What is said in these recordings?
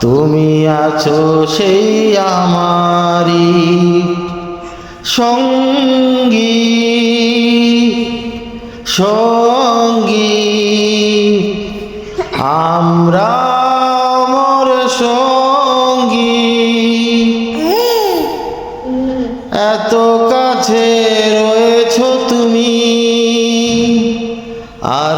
তুমি আছো সেই আমারি সঙ্গী সঙ্গী। আমরা মোর সঙ্গী। এত কাছে রয়েছ তুমি আরও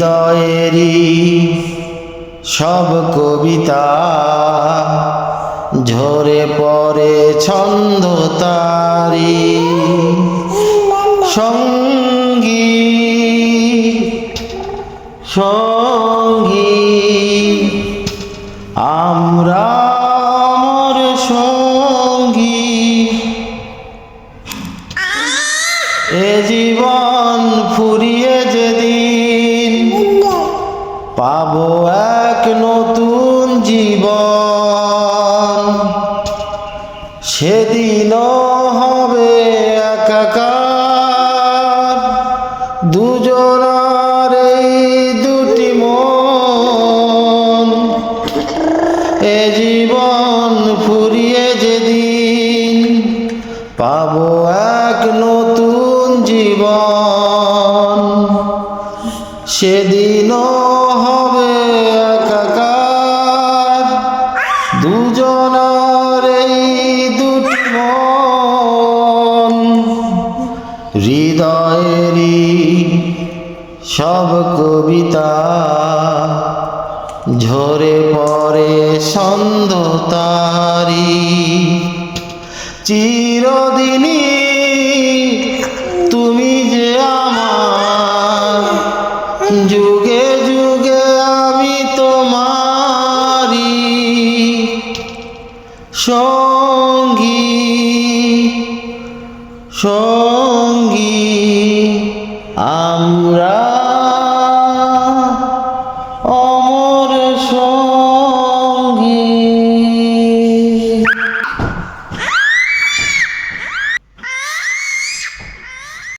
হৃদয়েরই সব কবিতা ঝরে পড়ে ছন্দ তারি। সঙ্গী সঙ্গী আমরা সেদিনও হবে একাকার। দুজনার এই দুটি মন। এ জীবন ফুরিয়ে যেদিন পাবো এক নতুন জীবন। সেদিনও হৃদয়েরই সব কবিতা। ঝরে পড়ে সন্ধ্য তারি। চিরদিনই তুমি যে আমার। যুগে যুগে আমি তোমারি সঙ্গী। সঙ্গী আমরা